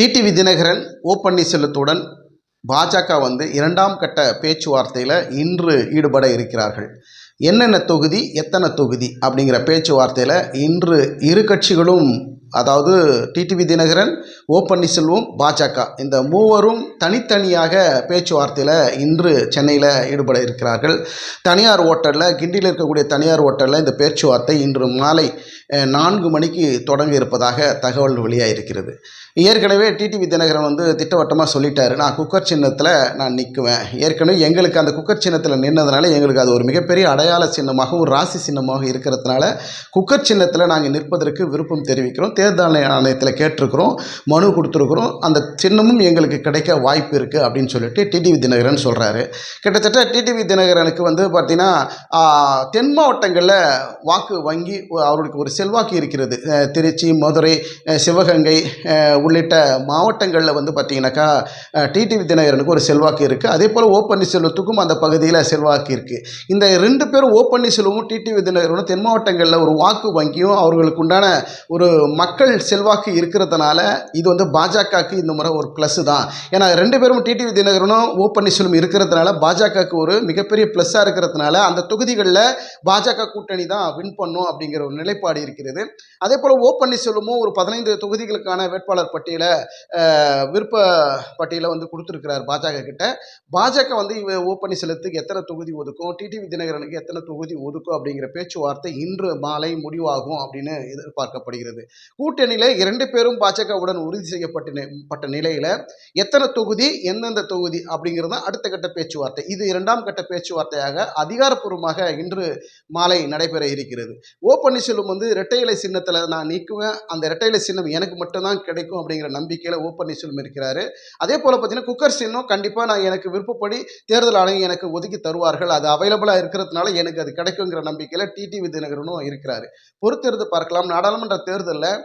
TTV Dinakaran ஓ பன்னீர்செல்வத்துடன் பாஜக வந்து இரண்டாம் கட்ட பேச்சுவார்த்தையில் இன்று ஈடுபட இருக்கிறார்கள். என்னென்ன தொகுதி எத்தனை தொகுதி அப்படிங்கிற பேச்சுவார்த்தையில் இன்று இரு கட்சிகளும் அதாவது டிடிவி தினகரன் ஓ பன்னீர்செல்வம் பாஜக. இந்த மூவரும் தனித்தனியாக பேச்சுவார்த்தையில் இன்று சென்னையில் ஈடுபட இருக்கிறார்கள். தனியார் ஓட்டலில் கிண்டியில் இருக்கக்கூடிய தனியார் ஓட்டலில் இந்த பேச்சுவார்த்தை இன்று மாலை நான்கு மணிக்கு தொடங்க இருப்பதாக தகவல் வெளியாக இருக்கிறது. ஏற்கனவே டிடிவி தினகரன் வந்து திட்டவட்டமாக சொல்லிட்டாரு. நான் குக்கர் சின்னத்தில் நான் நிற்குவேன் ஏற்கனவே எங்களுக்கு அந்த குக்கர் சின்னத்தில் நின்றதுனால எங்களுக்கு அது ஒரு மிகப்பெரிய அடையாள சின்னமாகவும் ராசி சின்னமாக இருக்கிறதுனால குக்கர் சின்னத்தில் நாங்கள் நிற்பதற்கு விருப்பம் தெரிவிக்கிறோம். தேர்தல் ஆணையத்தில் கேட்டிருக்கிறோம் மனு கொடுத்துருக்குறோம். அந்த சின்னமும் எங்களுக்கு கிடைக்க வாய்ப்பு இருக்குது அப்படின்னு சொல்லிட்டு டிடிவி தினகரன் சொல்கிறாரு கிட்டத்தட்ட டிடிவி தினகரனுக்கு வந்து பார்த்திங்கன்னா தென் மாவட்டங்களில் வாக்கு வங்கி அவருக்கு ஒரு செல்வாக்கு இருக்கிறது. திருச்சி மதுரை சிவகங்கை உள்ளிட்ட மாவட்டங்களில் வந்து பார்த்திங்கனாக்கா டிடிவி தினகரனுக்கு ஒரு செல்வாக்கு இருக்குது அதே போல் ஓ பன்னீர்செல்வத்துக்கும் அந்த பகுதியில் செல்வாக்கு இருக்குது இந்த ரெண்டு பேரும் ஓ பன்னீர்செல்வமும் டிடிவி தினகரனும் தென் மாவட்டங்களில் ஒரு வாக்கு வங்கியும் அவர்களுக்கு உண்டான ஒரு மக்கள் செல்வாக்கு இருக்கிறதுனால இது வந்து பாஜகவுக்கு இந்த முறை ஒரு ப்ளஸ் தான். ஏன்னா ரெண்டு பேரும் டிடிவி தினகரனும் ஓ பன்னீர்செல்வம் இருக்கிறதுனால பாஜகவுக்கு ஒரு மிகப்பெரிய ப்ளஸ்ஸாக இருக்கிறதுனால அந்த தொகுதிகளில் பாஜக கூட்டணி தான் வின் பண்ணும் அப்படிங்கிற ஒரு நிலைப்பாடு இருக்கிறது. அதே போல் ஓ பன்னீர்செல்வமும் ஒரு பதினைந்து தொகுதிகளுக்கான வேட்பாளர் பட்டியலை விருப்ப பட்டியலை வந்து கொடுத்துருக்கிறார் பாஜக கிட்ட. பாஜக வந்து இவ ஓ பன்னீர்செல்வத்துக்கு எத்தனை தொகுதி ஒதுக்கும்? டிடிவி தினகரனுக்கு எத்தனை தொகுதி ஒதுக்கும் அப்படிங்கிற பேச்சுவார்த்தை இன்று மாலை முடிவாகும் அப்படின்னு எதிர்பார்க்கப்படுகிறது. கூட்டணியில் இரண்டு பேரும் பாஜகவுடன் உறுதி செய்யப்பட்ட நி- பட்ட நிலையில் எத்தனை தொகுதி எந்தெந்த தொகுதி அப்படிங்கிறது தான் அடுத்த கட்ட பேச்சுவார்த்தை இது இரண்டாம் கட்ட பேச்சுவார்த்தையாக அதிகாரப்பூர்வமாக இன்று மாலை நடைபெற இருக்கிறது. ஓ பன்னீர்செல்வம் வந்து இரட்டை இலை சின்னத்தில் நான் நீக்குவேன் அந்த இரட்டை இலை சின்னம் எனக்கு மட்டும்தான் கிடைக்கும் அப்படிங்கிற நம்பிக்கையில் ஓ பன்னீர்செல்வம் இருக்கிறாரு. அதே போல் பார்த்தீங்கன்னா குக்கர் சின்னம் கண்டிப்பாக நான் எனக்கு விருப்பப்படி தேர்தல் ஆணையம் எனக்கு ஒதுக்கி தருவார்கள் அது அவைலபிளாக இருக்கிறதுனால எனக்கு அது கிடைக்குங்கிற நம்பிக்கையில் டிடிவி தினகரனும் இருக்கிறாரு. பொறுத்திருந்து பார்க்கலாம் நாடாளுமன்ற தேர்தலில்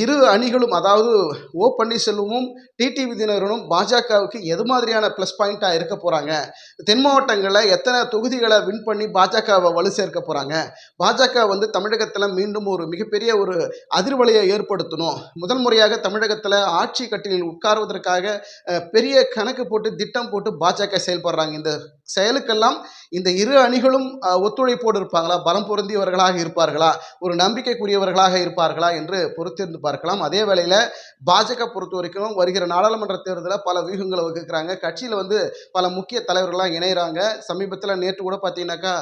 இரு அணிகளும் அதாவது ஓ பன்னீர்செல்வமும் டிடிவி தினகரனும் பாஜகவுக்கு எது மாதிரியான ப்ளஸ் பாயிண்ட்டாக இருக்க போகிறாங்க தென் மாவட்டங்களில் எத்தனை தொகுதிகளை வின் பண்ணி பாஜகவை வலு சேர்க்க போகிறாங்க பாஜக வந்து தமிழகத்தில் மீண்டும் ஒரு மிகப்பெரிய ஒரு அதிர்வலையை ஏற்படுத்தணும். முதல் முறையாக தமிழகத்தில் ஆட்சி கட்டிலில் உட்காருவதற்காக பெரிய கணக்கு போட்டு திட்டம் போட்டு பாஜக செயல்படுறாங்க. இந்த செயலுக்கெல்லாம் இந்த இரு அணிகளும் ஒத்துழைப்போடு இருப்பாங்களா? பலம் பொருந்தியவர்களாக இருப்பார்களா? ஒரு நம்பிக்கைக்குரியவர்களாக இருப்பார்களா? என்று பொறுத்திருந்து பார்க்கலாம். அதே வேளையில் பாஜக பொறுத்த வரைக்கும் வருகிற நாடாளுமன்ற தேர்தலில் பல வியூகங்களை வகுக்கிறாங்க. கட்சியில் வந்து பல முக்கிய தலைவர்கள்லாம் இணைகிறாங்க சமீபத்தில் நேற்று கூட பார்த்தீங்கன்னாக்கா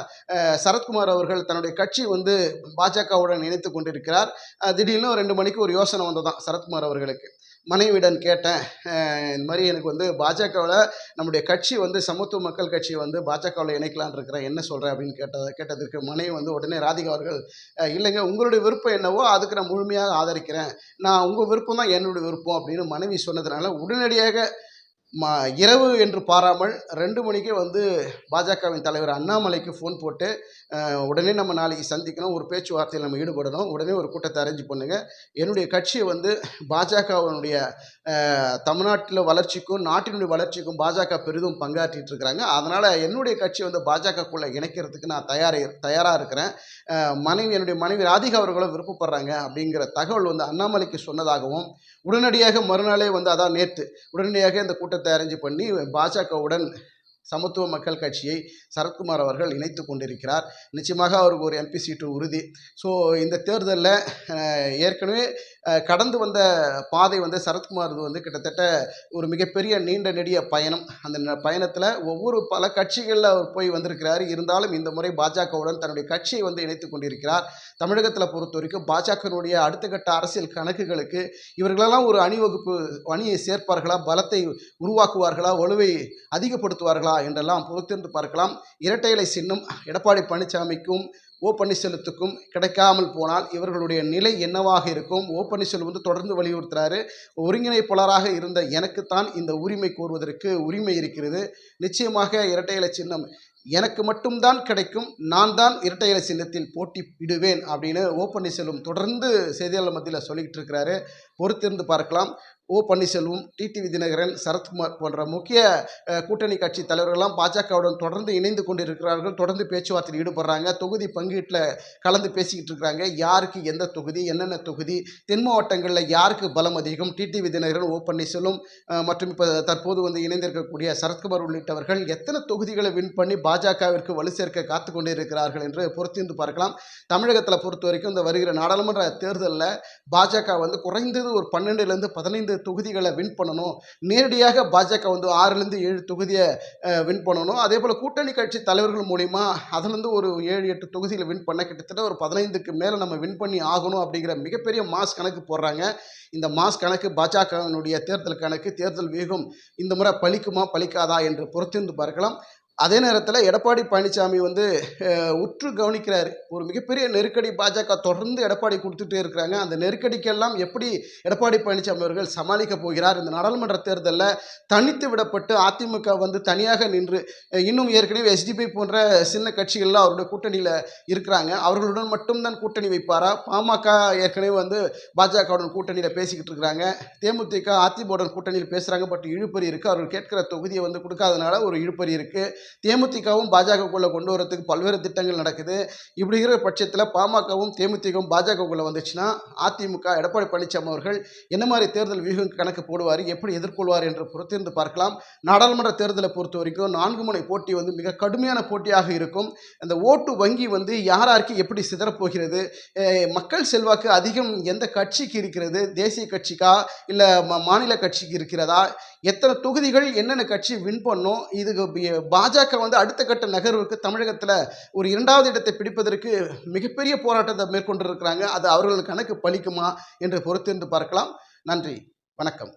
சரத்குமார் அவர்கள் தன்னுடைய கட்சி வந்து பாஜகவுடன் இணைத்து கொண்டிருக்கிறார். திடீர்னு ரெண்டு மணிக்கு ஒரு யோசனை வந்ததான் சரத்குமார் அவர்களுக்கு. மனைவியிடம் கேட்டேன். இந்த மாதிரி எனக்கு வந்து பாஜகவில் நம்முடைய கட்சி வந்து சமத்துவ மக்கள் கட்சி வந்து பாஜகவில் இணைக்கலான்னு இருக்கிறேன். என்ன சொல்கிறேன் அப்படின்னு கேட்டது கேட்டதற்கு மனைவி வந்து உடனே ராதிகா அவர்கள் இல்லைங்க உங்களுடைய விருப்பம் என்னவோ அதுக்கு நான் முழுமையாக ஆதரிக்கிறேன். நான் உங்கள் விருப்பம் தான் என்னுடைய விருப்பம் அப்படின்னு மனைவி சொன்னதுனால உடனடியாக மா இரவு என்று பாராமல் ரெண்டு மணிக்கே வந்து பாஜகவின் தலைவர் அண்ணாமலைக்கு ஃபோன் போட்டு உடனே நம்ம நாளைக்கு சந்திக்கணும் ஒரு பேச்சுவார்த்தையில் நம்ம ஈடுபடணும் உடனே ஒரு கூட்டத்தை அரேஞ்ச் பண்ணுங்கள் என்னுடைய கட்சியை வந்து பாஜகவினுடைய தமிழ்நாட்டில் வளர்ச்சிக்கும் நாட்டினுடைய வளர்ச்சிக்கும் பாஜக பெரிதும் பங்காற்றிட்டு இருக்கிறாங்க. அதனால் என்னுடைய கட்சி வந்து பாஜகக்குள்ளே இணைக்கிறதுக்கு நான் தயார் தயாராக இருக்கிறேன். மனைவி என்னுடைய மனைவி ராதிகா அவர்களும் விருப்பப்படுறாங்க அப்படிங்கிற தகவல் வந்து அண்ணாமலைக்கு சொன்னதாகவும் உடனடியாக மறுநாளே வந்து அதான் நேற்று உடனடியாக இந்த கூட்டத்தை அரேஞ்ச் பண்ணி பாஜகவுடன் சமத்துவ மக்கள் கட்சியை சரத்குமார் அவர்கள் இணைத்து கொண்டிருக்கிறார். நிச்சயமாக அவருக்கு ஒரு எம்பி சீட்டு உறுதி. ஸோ இந்த தேர்தலில் ஏற்கனவே கடந்து வந்த பாதை வந்து சரத்குமார்து வந்து கிட்டத்தட்ட ஒரு மிகப்பெரிய நீண்ட நெடிய பயணம். அந்த பயணத்தில் ஒவ்வொரு பல கட்சிகளில் அவர் போய் வந்திருக்கிறார். இருந்தாலும் இந்த முறை பாஜகவுடன் தன்னுடைய கட்சியை வந்து இணைத்து கொண்டிருக்கிறார். தமிழகத்தில் பொறுத்த வரைக்கும் பாஜகனுடைய அடுத்த கட்ட அரசியல் கணக்குகளுக்கு இவர்களெல்லாம் ஒரு அணிவகுப்பு அணியை சேர்ப்பார்களா? பலத்தை உருவாக்குவார்களா? வலுவை அதிகப்படுத்துவார்களா? என்றெல்லாம் பொறுத்திருந்து பார்க்கலாம். இரட்டை இலை சின்னம் எடப்பாடி பழனிசாமிக்கும் ஓ பன்னீர்செல்வத்துக்கும் கிடைக்காமல் போனால் இவர்களுடைய நிலை என்னவாக இருக்கும்? ஓ பன்னீர்செல்வம் வந்து தொடர்ந்து வலியுறுத்துறாரு. ஒருங்கிணைப்பாளராக இருந்த எனக்குத்தான் இந்த உரிமை கோருவதற்கு உரிமை இருக்கிறது. நிச்சயமாக இரட்டை இலை சின்னம் எனக்கு மட்டும்தான் கிடைக்கும். நான் தான் இரட்டை இலை சின்னத்தில் போட்டியிடுவேன் அப்படின்னு ஓ பன்னீர்செல்வம் தொடர்ந்து செய்தியாளர் மத்தியில் சொல்லிக்கிட்டு இருக்கிறாரு. பொறுத்திருந்து பார்க்கலாம். ஓ பன்னீர்செல்வம் டிடிவி தினகரன் சரத்குமார் போன்ற முக்கிய கூட்டணி கட்சி தலைவர்கள்லாம் பாஜகவுடன் தொடர்ந்து இணைந்து கொண்டிருக்கிறார்கள். தொடர்ந்து பேச்சுவார்த்தையில் ஈடுபடுறாங்க. தொகுதி பங்கீட்டில் கலந்து பேசிக்கிட்டு இருக்கிறாங்க யாருக்கு எந்த தொகுதி என்னென்ன தொகுதி தென் மாவட்டங்களில் யாருக்கு பலம் அதிகம்? டிடிவி தினகரன் ஓ பன்னீர்செல்வம் மற்றும் இப்போ தற்போது வந்து இணைந்திருக்கக்கூடிய சரத்குமார் உள்ளிட்டவர்கள் எத்தனை தொகுதிகளை வின் பண்ணி பாஜகவிற்கு வலு சேர்க்க காத்து கொண்டிருக்கிறார்கள் என்று பொறுத்திருந்து பார்க்கலாம். தமிழகத்தில் பொறுத்த வரைக்கும் இந்த வருகிற நாடாளுமன்ற தேர்தலில் பாஜக வந்து குறைந்தது ஒரு பன்னெண்டுலேருந்து பதினைந்து தொகுதிகளை வின் பண்ணணும். நேரடியாக பாஜக வந்து ஆறுலேருந்து ஏழு தொகுதியை வின் பண்ணணும். அதே போல் கூட்டணி கட்சி தலைவர்கள் மூலிமா அதுலேருந்து ஒரு ஏழு எட்டு தொகுதிகளை வின் பண்ண கிட்டத்தட்ட ஒரு பதினைந்துக்கு மேலே நம்ம வின் பண்ணி ஆகணும் அப்படிங்கிற மிகப்பெரிய மாஸ் கணக்கு போடுறாங்க. இந்த மாஸ் கணக்கு பாஜகவினுடைய தேர்தல் கணக்கு தேர்தல் வேகம் இந்த முறை பலிக்குமா பலிக்காதா என்று பொறுத்திருந்து பார்க்கலாம். அதே நேரத்தில் எடப்பாடி பழனிசாமி வந்து உற்று கவனிக்கிறார். ஒரு மிகப்பெரிய நெருக்கடி பாஜக தொடர்ந்து எடப்பாடி கொடுத்துட்டே இருக்கிறாங்க. அந்த நெருக்கடிக்கெல்லாம் எப்படி எடப்பாடி பழனிசாமி அவர்கள் சமாளிக்க போகிறார்? இந்த நாடாளுமன்ற தேர்தலில் தனித்து விடப்பட்டு அதிமுக வந்து தனியாக நின்று இன்னும் ஏற்கனவே எஸ்டிபி போன்ற சின்ன கட்சிகள்லாம் அவருடைய கூட்டணியில் இருக்கிறாங்க. அவர்களுடன் மட்டும்தான் கூட்டணி வைப்பாரா? பாமக ஏற்கனவே வந்து பாஜகவுடன் கூட்டணியில் பேசிக்கிட்டு இருக்கிறாங்க. தேமுதிக அதிமுகவுடன் கூட்டணியில் பேசுகிறாங்க பட் இழுப்பறி இருக்குது அவர்கள் கேட்கிற தொகுதியை வந்து கொடுக்காதனால ஒரு இழுப்பறி இருக்குது தேமுதிகவும் பாஜகக்குள்ளே கொண்டு வரத்துக்கு பல்வேறு திட்டங்கள் நடக்குது. இப்படி இருக்கிற பட்சத்தில் பாமகவும் தேமுதிகவும் பாஜகக்குள்ளே வந்துச்சுன்னா அதிமுக எடப்பாடி பழனிசாமி அவர்கள் என்ன மாதிரி தேர்தல் வியூகம் கணக்கு போடுவார் எப்படி எதிர்கொள்வார் என்று பொறுத்திருந்து பார்க்கலாம். நாடாளுமன்ற தேர்தலை பொறுத்த வரைக்கும் நான்கு முனை போட்டி வந்து மிக கடுமையான போட்டியாக இருக்கும். அந்த ஓட்டு வங்கி வந்து யாராருக்கு எப்படி சிதறப்போகிறது? மக்கள் செல்வாக்கு அதிகம் எந்த கட்சிக்கு இருக்கிறது? தேசிய கட்சிக்கா? இல்லை மாநில கட்சிக்கு இருக்கிறதா? எத்தனை தொகுதிகள் என்னென்ன கட்சி வின் பண்ணும்? இதுக்கு பாஜக வந்து அடுத்த கட்ட நகர்வுக்கு தமிழகத்தில் ஒரு இரண்டாவது இடத்தை பிடிப்பதற்கு மிகப்பெரிய போராட்டத்தை மேற்கொண்டிருக்கிறாங்க. அது அவர்கள் கணக்கு பலிக்குமா என்று பொறுத்திருந்து பார்க்கலாம். நன்றி. வணக்கம்.